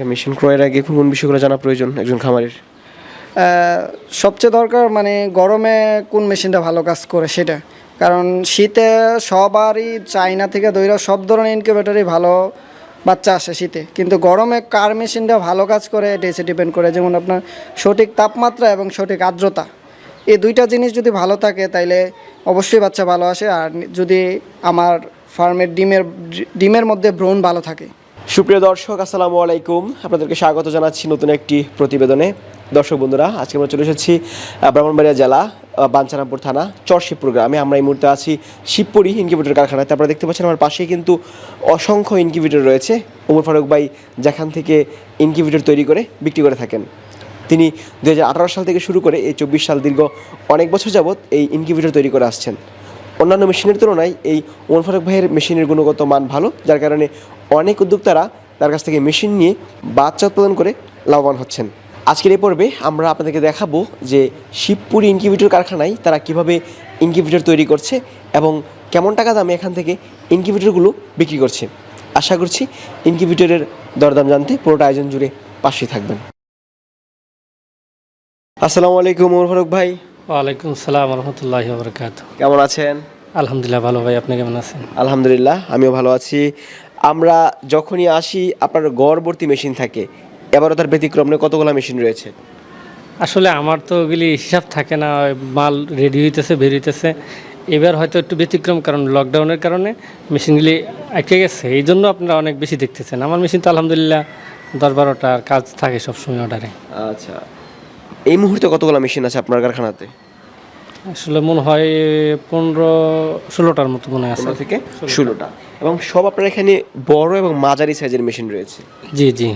একটা মেশিন ক্রয়ের আগে কোন বিষয়গুলো জানা প্রয়োজন একজন খামারের? সবচেয়ে দরকার মানে গরমে কোন মেশিনটা ভালো কাজ করে সেটা। কারণ শীতে সবারই চাইনা থেকে দৈরা সব ধরনের ইনকিউবেটরই ভালো বাচ্চা আসে শীতে। কিন্তু গরমে কার মেশিনটা ভালো কাজ করে, এটা এসে ডিপেন্ড করে যেমন আপনার সঠিক তাপমাত্রা এবং সঠিক আর্দ্রতা। এই দুইটা জিনিস যদি ভালো থাকে তাইলে অবশ্যই বাচ্চা ভালো আসে। আর যদি আমার ফার্মের ডিমের ডিমের মধ্যে ব্রণ ভালো থাকে। সুপ্রিয় দর্শক আসসালামু আলাইকুম। আপনাদেরকে স্বাগত জানাচ্ছি নতুন একটি প্রতিবেদনে। দর্শক বন্ধুরা আজকে আমরা চলে এসেছি ব্রাহ্মণবাড়িয়া জেলা আহ, বাঞ্ছারামপুর থানা চরশিবপুর গ্রামে। আমরা এই মুহূর্তে আছি শিবপুরি ইনকিউবেটর কারখানায়। তো আপনারা দেখতে পাচ্ছেন আমার পাশেই কিন্তু অসংখ্য ইনকিউবেটর রয়েছে। ওমর ফারুক ভাই যেখান থেকে ইনকিউবেটর তৈরি করে বিক্রি করে থাকেন। তিনি দু হাজার আঠারো সাল থেকে শুরু করে এই চব্বিশ সাল দীর্ঘ অনেক বছর যাবৎ এই ইনকিউবেটর তৈরি করে আসছেন। অন্যান্য মেশিনের তুলনায় এই ওমর ফারুক ভাইয়ের মেশিনের গুণগত মান ভালো, যার কারণে অনেক উদ্যোক্তারা তার কাছ থেকে মেশিন নিয়ে বাচ্চা উৎপাদন করে লাভবান হচ্ছেন। আজকের এই পর্বে আমরা আপনাদেরকে দেখাবো যে শিবপুরি ইনকিউবেটর কারখানায় তারা কীভাবে ইনকিউবেটর তৈরি করছে এবং কেমন টাকা দামে এখান থেকে ইনকিউবেটরগুলো বিক্রি করছে। আশা করছি ইনকিউবেটরের দরদাম জানতে পুরোটা আয়োজন জুড়ে পাশে থাকবেন। আসসালামু আলাইকুম ওমর ফারুক ভাই। ওয়ালাইকুম সালাম রহমতুল্লাহ বরকাত কেমন আছেন? আলহামদুলিল্লাহ ভালো ভাই আপনি কেমন আছেন? আলহামদুলিল্লাহ আমিও ভালো আছি। আমরা যখনই আসি আপনার গড়বর্তী মেশিন থাকে। এবারও তার ব্যতিক্রম নিয়ে কতগুলো মেশিন রয়েছে? আসলে আমার তো ওগুলি হিসাব থাকে না মাল রেডি হইতেছে বের হইতেছে। এবার হয়তো একটু ব্যতিক্রম কারণ লকডাউনের কারণে মেশিনগুলি আটকে গেছে। এই জন্য আপনারা অনেক বেশি দেখতেছেন। আমার মেশিন তো আলহামদুলিল্লাহ দশ বারোটার কাজ থাকে সবসময় অর্ডারে আচ্ছা। এই মুহূর্তে কতগুলো মেশিন আছে আপনার কারখানাতে? আসলে মনে হয় পনেরো ষোলোটার মতো মনে আছে। থেকে ষোলোটা। এবং সব আপনার এখানে বড় এবং মাঝারি সাইজের মেশিন রয়েছে? জি জি।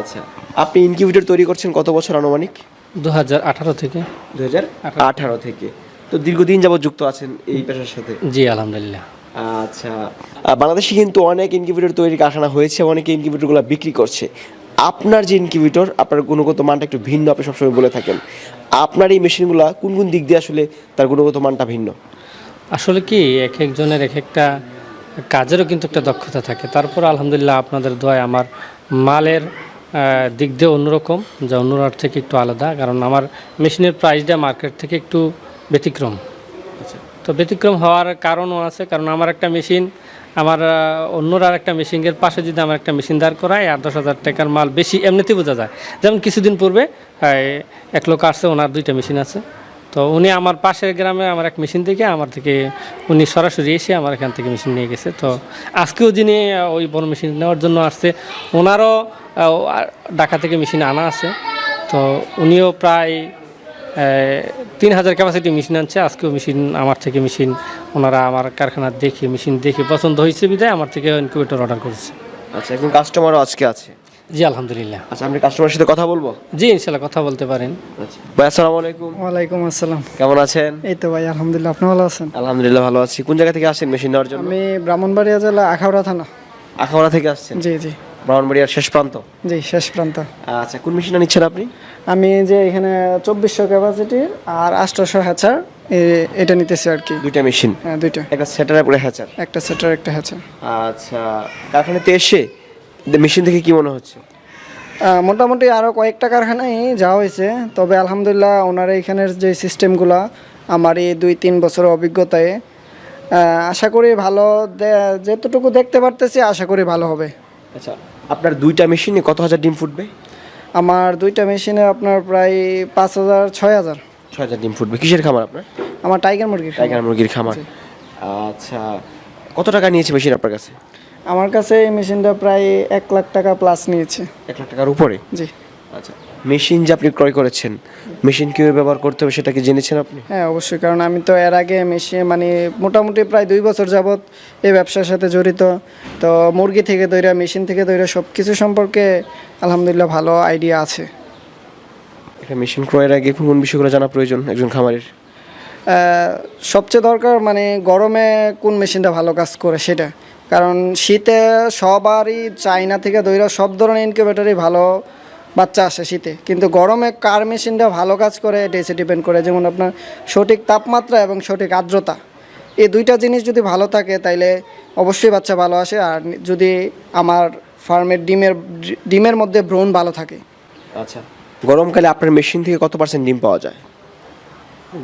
আচ্ছা। আপনি ইনকিউবেটর তৈরি করছেন কত বছর আনুমানিক? দু হাজার আঠারো থেকে। দু হাজার আঠারো থেকে। তো দীর্ঘদিন যাবত যুক্ত আছেন এই পেশার সাথে? জি আলহামদুলিল্লাহ। আচ্ছা। বাংলাদেশে কিন্তু অনেক ইনকিউবেটর তৈরি কারখানা হয়েছে অনেকে ইনকিউবেটরগুলো বিক্রি করছে। আপনার যে ইনকিউবেটর আপনার গুণগত মানটা একটু ভিন্ন আপনি সবসময় বলে থাকেন। আপনার এই মেশিনগুলো কোন কোন দিক দিয়ে আসলে তার গুণগত মানটা ভিন্ন? আসলে কি এক একজনের এক একটা কাজেরও কিন্তু একটা দক্ষতা থাকে। তারপর আলহামদুলিল্লাহ আপনাদের দোয়ায় আমার মালের দিক দিয়ে অন্যরকম যা অন্যরার থেকে একটু আলাদা কারণ আমার মেশিনের প্রাইসটা মার্কেট থেকে একটু ব্যতিক্রম। আচ্ছা। তো ব্যতিক্রম হওয়ার কারণও আছে কারণ আমার একটা মেশিন আমার অন্যর আর একটা মেশিনের পাশে যদি আমার একটা মেশিন দাঁড় করায়, আর দশ হাজার টাকার মাল বেশি এমনিতেই বোঝা যায়। যেমন কিছুদিন পূর্বে এক লোক আসছে, ওনার দুইটা মেশিন আছে। তো উনি আমার পাশের গ্রামে আমার এক মেশিন থেকে আমার থেকে, উনি সরাসরি এসে আমার এখান থেকে মেশিন নিয়ে গেছে। তো আজকেও যিনি ওই বড় মেশিন নেওয়ার জন্য আসছে, ওনারও ঢাকা থেকে মেশিন আনা আছে। তো উনিও প্রায় তিন হাজার ক্যাপাসিটি মেশিন আনছে। আজকেও মেশিন আমার থেকে মেশিন ওনারা আমার কারখানা দেখে মেশিন দেখে পছন্দ হয়েছে বিদায় আমার থেকে ইনকিউবেটর অর্ডার করেছে। আচ্ছা একজন কাস্টমারও আজকে আছে? জি আলহামদুলিল্লাহ। আচ্ছা আপনি কাস্টমারের সাথে কথা বলব? জি ইনশাল্লাহ কথা বলতে পারেন। আচ্ছা ভাই আসসালামু আলাইকুম। ওয়ালাইকুম আসসালাম। কেমন আছেন? এই তো ভাই আলহামদুলিল্লাহ আপনি ভালো আছেন? আলহামদুলিল্লাহ ভালো আছি। কোন জায়গা থেকে আসেন মেশিন নেওয়ার জন্য? আমি ব্রাহ্মণবাড়িয়া জেলা আখাউড়া থানা। আখাউড়া থেকে আসছেন? জি জি। ব্রাহ্মণবাড়িয়ার শেষ প্রান্ত? জি শেষ প্রান্ত। আচ্ছা কোন মেশিনটা নিচ্ছেন আপনি? আমি যে এখানে চব্বিশশো ক্যাপাসিটির আর আঠারোশো হ্যাচার এটা নিতেছি আর কি। দুইটা মেশিন? হ্যাঁ দুইটা। একটা সেটার পরে হ্যাচার? একটা সেটার একটা হ্যাচার। আচ্ছা কারখানাতে এসে মেশিন থেকে কি মনে হচ্ছে? মোটামুটি আরও কয়েকটা কারখানায় যাওয়া হয়েছে তবে আলহামদুলিল্লাহ ওনার এখানের যে সিস্টেমগুলো আমার এই দুই তিন বছরের অভিজ্ঞতায় আশা করি ভালো যতটুকু দেখতে পারতেছি আশা করি ভালো হবে। আচ্ছা আপনার দুইটা মেশিনে কত হাজার ডিম ফুটবে? আমার দুইটা মেশিনে আপনার প্রায় পাঁচ হাজার ছয় হাজার। ছয় হাজার ডিম ফুটবে। কিসের খামার আপনার? আমার টাইগার মুরগির টাইগার মুরগির খামার। আচ্ছা কত টাকা নিয়েছে মেশিন আপনার কাছে? আমার কাছে এই মেশিনটা প্রায় এক লাখ টাকা প্লাস নিয়েছে। এক লাখ টাকার উপরে? জি। আচ্ছা মেশিন যে আপনি ক্রয় করেছেন মেশিন কীভাবে ব্যবহার করতে হবে সেটা কি জেনেছেন আপনি? হ্যাঁ অবশ্যই কারণ আমি তো এর আগে মেশিন মানে মোটামুটি প্রায় দুই বছর যাবৎ এই ব্যবসার সাথে জড়িত। তো মুরগি থেকে তৈরি মেশিন থেকে তৈরি সব কিছু সম্পর্কে আলহামদুলিল্লাহ ভালো আইডিয়া আছে। একটা মেশিন ক্রয়ের আগে কোন কোন বিষয়গুলো জানা প্রয়োজন একজন খামারের? সবচেয়ে দরকার মানে গরমে কোন মেশিনটা ভালো কাজ করে সেটা। কারণ শীতে সবারই চাইনা থেকে দৈরা সব ধরনের ইনকিউবেটরই ভালো বাচ্চা আসে শীতে। কিন্তু গরমে কার মেশিনটা ভালো কাজ করে এটা এসে ডিপেন্ড করে। যেমন আপনার সঠিক তাপমাত্রা এবং সঠিক আর্দ্রতা। এই দুইটা জিনিস যদি ভালো থাকে তাইলে অবশ্যই বাচ্চা ভালো আসে। আর যদি আমার ফার্মের ডিমের ডিমের মধ্যে ব্রণ ভালো থাকে। আচ্ছা। গরমকালে আপনার মেশিন থেকে কত পার্সেন্ট ডিম পাওয়া যায়?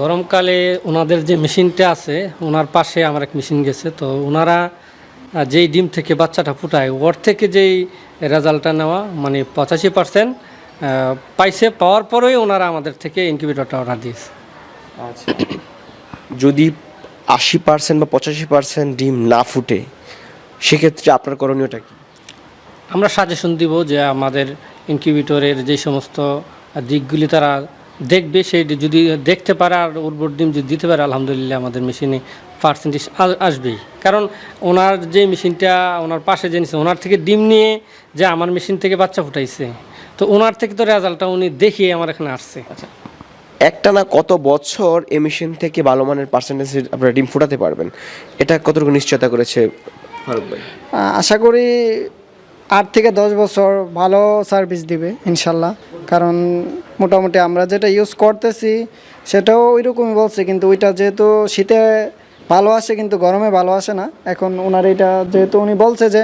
গরমকালে ওনাদের যে মেশিনটা আছে ওনার পাশে আমার এক মেশিন গেছে। তো ওনারা যেই ডিম থেকে বাচ্চাটা ফুটায় ওর থেকে যেই রেজাল্টটা নেওয়া মানে পঁচাশি পার্সেন্ট পাইছে পাওয়ার পরেই ওনারা আমাদের থেকে ইনকিউবেটরটা অর্ডার দিয়েছে। আচ্ছা। যদি আশি পার্সেন্ট বা পঁচাশি পার্সেন্ট ডিম না ফুটে সেক্ষেত্রে আপনার করণীয়টা কি? আমরা সাজেশন দিব যে আমাদের ইনকিউবেটরের যে সমস্ত দিকগুলি তারা দেখবে সেই যদি দেখতে পারে আর উর্বর ডিম যদি দিতে পারে আলহামদুলিল্লাহ আমাদের মেশিনে পার্সেন্টেজ আসবেই। কারণ ওনার যে মেশিনটা ওনার পাশে যে নিছে, ওনার থেকে ডিম নিয়ে যে আমার মেশিন থেকে বাচ্চা ফুটাইছে তো ওনার থেকে তো রেজাল্টটা উনি দেখিয়ে আমার এখানে আসছে। একটা না কত বছর এই মেশিন থেকে ভালো মানের পার্সেন্টেজ আপনারা ডিম ফুটাতে পারবেন? এটা কতটুকু নিশ্চয়তা করেছে ফারুক ভাই? আহ, আশা করি আট থেকে দশ বছর ভালো সার্ভিস দিবে, ইনশাল্লাহ। কারণ মোটামুটি আমরা যেটা ইউজ করতেছি, সেটাও ওই রকমই বলছে, কিন্তু ওইটা যেহেতু শীতে ভালো আসে, কিন্তু গরমে ভালো আসে না। এখন ওনার এটা যেহেতু উনি বলছে যে,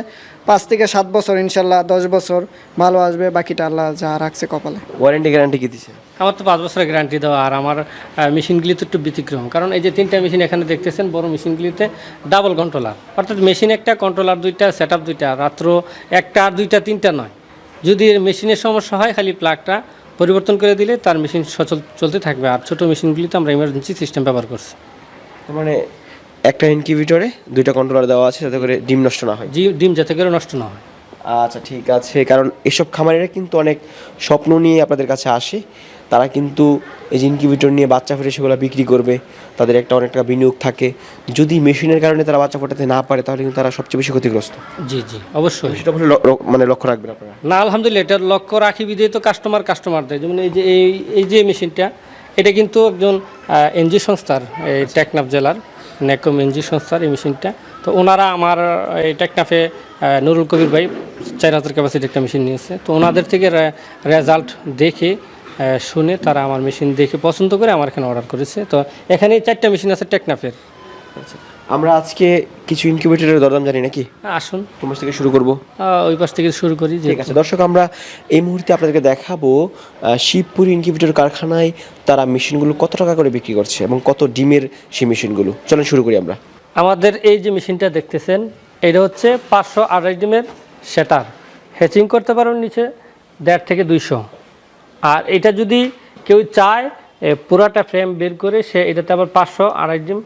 পাঁচ থেকে সাত বছর, ইনশাল্লাহ দশ বছর ভালো আসবে, বাকিটা আল্লাহ যা রাখছে কপালে। ওয়ারেন্টি গ্যারান্টি কি দিছে? আমার তো পাঁচ বছরের গ্যারান্টি দেওয়া আর আমার মেশিনগুলি তো একটু ব্যতিক্রম। কারণ এই যে তিনটা মেশিন এখানে দেখতেছেন বড় মেশিনগুলিতে ডাবল কন্ট্রোলার অর্থাৎ মেশিন একটা কন্ট্রোলার দুইটা সেট আপ দুইটা রাত্র একটা আর দুইটা তিনটা নয়। যদি মেশিনের সমস্যা হয় খালি প্লাগটা পরিবর্তন করে দিলে তার মেশিন সচল চলতে থাকবে। আর ছোটো মেশিনগুলিতে আমরা ইমার্জেন্সি সিস্টেম ব্যবহার করছি। মানে একটা ইনকিউবেটরে দুইটা কন্ট্রোলার দেওয়া আছে যাতে করে ডিম নষ্ট না হয়। ডিম যাতে করে নষ্ট না হয়। আচ্ছা ঠিক আছে। কারণ এসব খামারিরা কিন্তু অনেক স্বপ্ন নিয়ে আপনাদের কাছে আসে। তারা কিন্তু এই যে ইনকিউবেটর নিয়ে বাচ্চা ফুটে সেগুলো বিক্রি করবে তাদের একটা অনেক টাকা বিনিয়োগ থাকে। যদি মেশিনের কারণে তারা বাচ্চা ফোটাতে না পারে তাহলে কিন্তু তারা সবচেয়ে বেশি ক্ষতিগ্রস্ত। জি জি অবশ্যই। সেটা মানে লক্ষ্য রাখবেন আপনারা। না আলহামদুলিল্লাহ এটার লক্ষ্য রাখি বিধেই তো কাস্টমার কাস্টমার দেয়। যেমন এই যে এই এই যে মেশিনটা এটা কিন্তু একজন এনজি সংস্থার এই টেকনাফ জেলার নেকম এনজি সংস্থার এই মেশিনটা। তো ওনারা আমার এই টেকনাফে নুরুল কবির ভাই চার হাজার ক্যাপাসিটি একটা মেশিন নিয়েছে। তো ওনাদের থেকে রেজাল্ট দেখে শুনে তারা আমার মেশিন দেখে পছন্দ করে আমার এখানে অর্ডার করেছে। তো এখানে চারটা মেশিন আছে টেকনাফের। আচ্ছা আমরা আজকে কিছু ইনকিউবেটরের দরদাম জানি নাকি? আসুন। তোমার থেকে শুরু করব? ওই পাশ থেকে শুরু করি যে ঠিক আছে দর্শক আমরা এই মুহূর্তে আপনাদেরকে দেখাবো শিবপুর ইনকিউবেটর কারখানায় তারা মেশিনগুলো কত টাকা করে বিক্রি করছে এবং কত ডিমের সেই মেশিনগুলো চলেন শুরু করি আমরা। আমাদের এই যে মেশিনটা দেখতেছেন, এটা হচ্ছে পাঁচশো আড়াই ডিমের সেটার। হ্যাচিং করতে পারবেন নিচে দেড় থেকে দুইশো। আর এটা যদি কেউ চায় পুরাটা ফ্রেম বের করে সে এটাতে আবার পাঁচশো আড়াই ডিম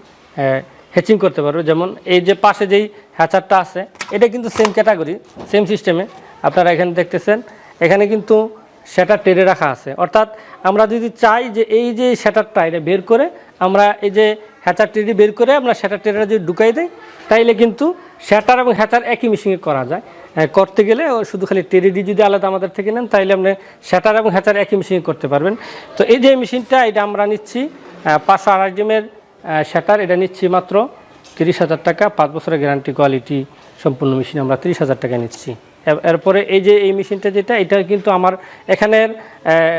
হ্যাচিং করতে পারবে। যেমন এই যে পাশে যেই হ্যাচারটা আছে, এটা কিন্তু সেম ক্যাটাগরি সেম সিস্টেমে আপনারা এখানে দেখতেছেন, এখানে কিন্তু সেটা টেরে রাখা আছে। অর্থাৎ আমরা যদি চাই যে এই যে সেটারটা এটা বের করে, আমরা এই যে হ্যাচার টেরি বের করে আমরা সেটার টেরিটা যদি ঢুকাই দেই, তাইলে কিন্তু সেটার এবং হ্যাচার একই মেশিনে করা যায়। করতে গেলে ও শুধু খালি টেরিডি যদি আলাদা আমাদের থেকে নেন, তাইলে আপনি সেটার এবং হ্যাচার একই মেশিনে করতে পারবেন। তো এই যে মেশিনটা এটা আমরা নিচ্ছি পাঁচশো আড়াই ডিমের সেটার, এটা নিচ্ছি মাত্র তিরিশ হাজার টাকা। পাঁচ বছরের গ্যারান্টি কোয়ালিটি সম্পূর্ণ মেশিন আমরা তিরিশ হাজার টাকা নিচ্ছি। এরপরে এই যে এই মেশিনটা যেটা, এটা কিন্তু আমার এখানের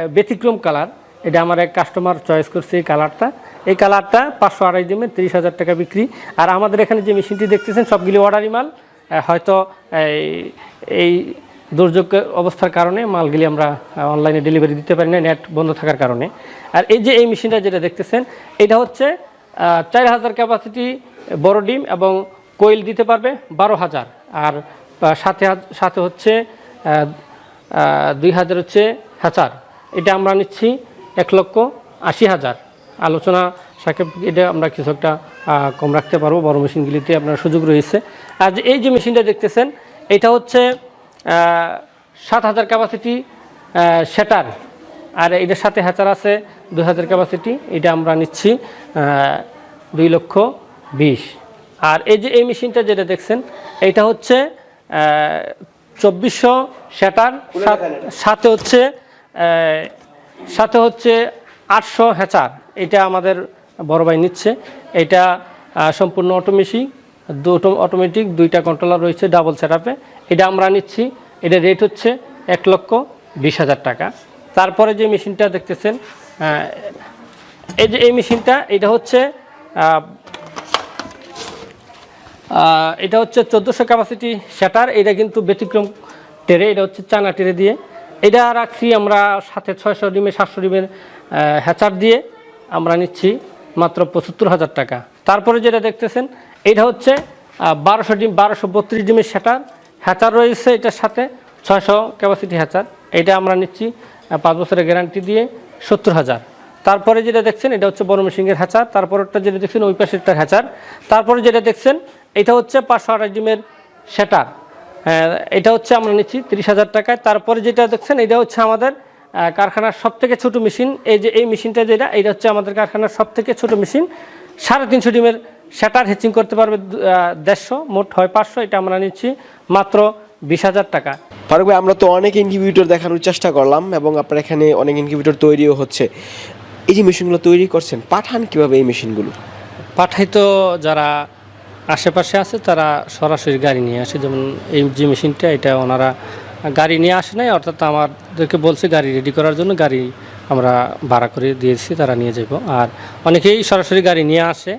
ব্যতিক্রম কালার। এটা আমার এক কাস্টমার চয়েস করছে এই কালারটা। এই কালারটা পাঁচশো আড়াই ডিমে তিরিশ হাজার টাকা বিক্রি। আর আমাদের এখানে যে মেশিনটি দেখতেছেন, সবগুলি অর্ডারি মাল। হয়তো এই- দুর্যোগ অবস্থার কারণে মালগুলি আমরা অনলাইনে ডেলিভারি দিতে পারি না নেট বন্ধ থাকার কারণে। আর এই যে এই মেশিনটা যেটা দেখতেছেন, এটা হচ্ছে চার হাজার ক্যাপাসিটি বড় ডিম এবং কোয়েল দিতে পারবে বারো হাজার। আর সাথে সাথে হচ্ছে দুই হাজার হচ্ছে হাজার। এটা আমরা নিচ্ছি এক লক্ষ আশি হাজার। আলোচনা সাক্ষেপ এটা আমরা কিছু একটা কম রাখতে পারব। বড় মেশিনগুলিতে আপনার সুযোগ রয়েছে। আর এই যে মেশিনটা দেখতেছেন, এটা হচ্ছে সাত হাজার ক্যাপাসিটি সেটার আর এটার সাথে হ্যাচার আছে, দুই হাজার ক্যাপাসিটি এটা আমরা নিচ্ছি দুই লক্ষ বিশ। আর এই যে এই মেশিনটা যেটা দেখছেন, এটা হচ্ছে চব্বিশশো সেটার সাথে হচ্ছে সাথে হচ্ছে আটশো হ্যাচার এটা আমাদের বড় ভাই নিচ্ছে। এটা সম্পূর্ণ অটোমেশি দুটো অটোমেটিক দুইটা কন্ট্রোলার রয়েছে ডাবল সেটআপে এটা আমরা নিচ্ছি এটা রেট হচ্ছে এক লক্ষ বিশ হাজার টাকা। তারপরে যে মেশিনটা দেখতেছেন এই যে এই মেশিনটা এটা হচ্ছে এটা হচ্ছে চোদ্দোশো ক্যাপাসিটি শ্যাটার এটা কিন্তু ব্যতিক্রম টেরে, এটা হচ্ছে চানা টেরে দিয়ে। এটা রাখছি আমরা সাথে ছয়শো ডিমের, সাতশো ডিমের হ্যাচার দিয়ে আমরা নিচ্ছি মাত্র পঁচাত্তর হাজার টাকা। তারপরে যেটা দেখতেছেন, এটা হচ্ছে বারোশো ডিম, বারোশো বত্রিশ ডিমের সেটার হ্যাচার রয়েছে এটার সাথে ছয়শো ক্যাপাসিটি হ্যাচার এটা আমরা নিচ্ছি পাঁচ বছরের গ্যারান্টি দিয়ে সত্তর হাজার। তারপরে যেটা দেখছেন, এটা হচ্ছে বড় মেশিনের হ্যাচার তারপরটা যেটা দেখছেন, ওই পাশেরটার হ্যাচার তারপরে যেটা দেখছেন এটা হচ্ছে পাঁচশো আঠাশ ডিমের সেটার এটা হচ্ছে আমরা নিচ্ছি তিরিশ হাজার টাকায়। তারপরে যেটা দেখছেন এটা হচ্ছে আমাদের কারখানার সব থেকে ছোটো মেশিন। এই যে এই মেশিনটা যেটা এটা হচ্ছে আমাদের কারখানার সব থেকে ছোটো মেশিন। সাড়ে তিনশো ডিমের সেটার হেচিং করতে পারবে দেড়শো মোট হয় পাঁচশো। এটা আমরা নিচ্ছি মাত্র বিশ হাজার টাকা। ফারুক ভাই আমরা তো অনেক ইনকিউবেটর দেখানোর চেষ্টা করলাম এবং আপনার এখানে অনেক ইনকিউবেটর তৈরিও হচ্ছে। এই যে মেশিনগুলো তৈরি করছেন পাঠান কীভাবে এই মেশিনগুলো? পাঠাই তো যারা আশেপাশে আছে, তারা সরাসরি গাড়ি নিয়ে আসে। যেমন এই যে মেশিনটা, এটা ওনারা গাড়ি নিয়ে আসে নাই, অর্থাৎ আমাদেরকে বলছে গাড়ি রেডি করার জন্য গাড়ি আমরা ভাড়া করে দিয়েছি, তারা নিয়ে যাব আর অনেকেই সরাসরি গাড়ি নিয়ে আসে।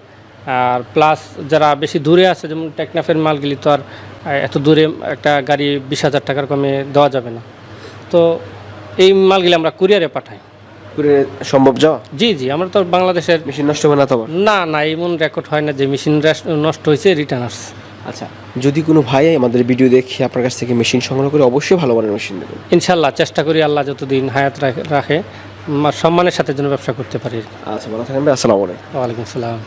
আর প্লাস যারা বেশি দূরে আছে, যেমন টেকনাফের মালগুলি তো আর এত দূরে একটা গাড়ি বিশ হাজার টাকার কমে দেওয়া যাবে না। তো এই মালগুলি আমরা কুরিয়ারে পাঠাই। করে সম্ভব যাওয়া? জি জি আমরা তো বাংলাদেশের মেশিন নষ্ট হবে না তো না না এমন রেকর্ড হয় না যে মেশিন নষ্ট হয়েছে রিটার্ন আসছে। আচ্ছা যদি কোনো ভাই আমাদের ভিডিও দেখে আপনার কাছ থেকে মেশিন সংগ্রহ করে অবশ্যই ভালো মানের মেশিন দেবেন। ইনশাল্লাহ চেষ্টা করি আল্লাহ যতদিন হায়াত রাখে- রাখে সম্মানের সাথে যেন ব্যবসা করতে পারি। আচ্ছা ভালো থাকবেন আসসালামু আলাইকুম। ওয়ালাইকুম আসসালাম।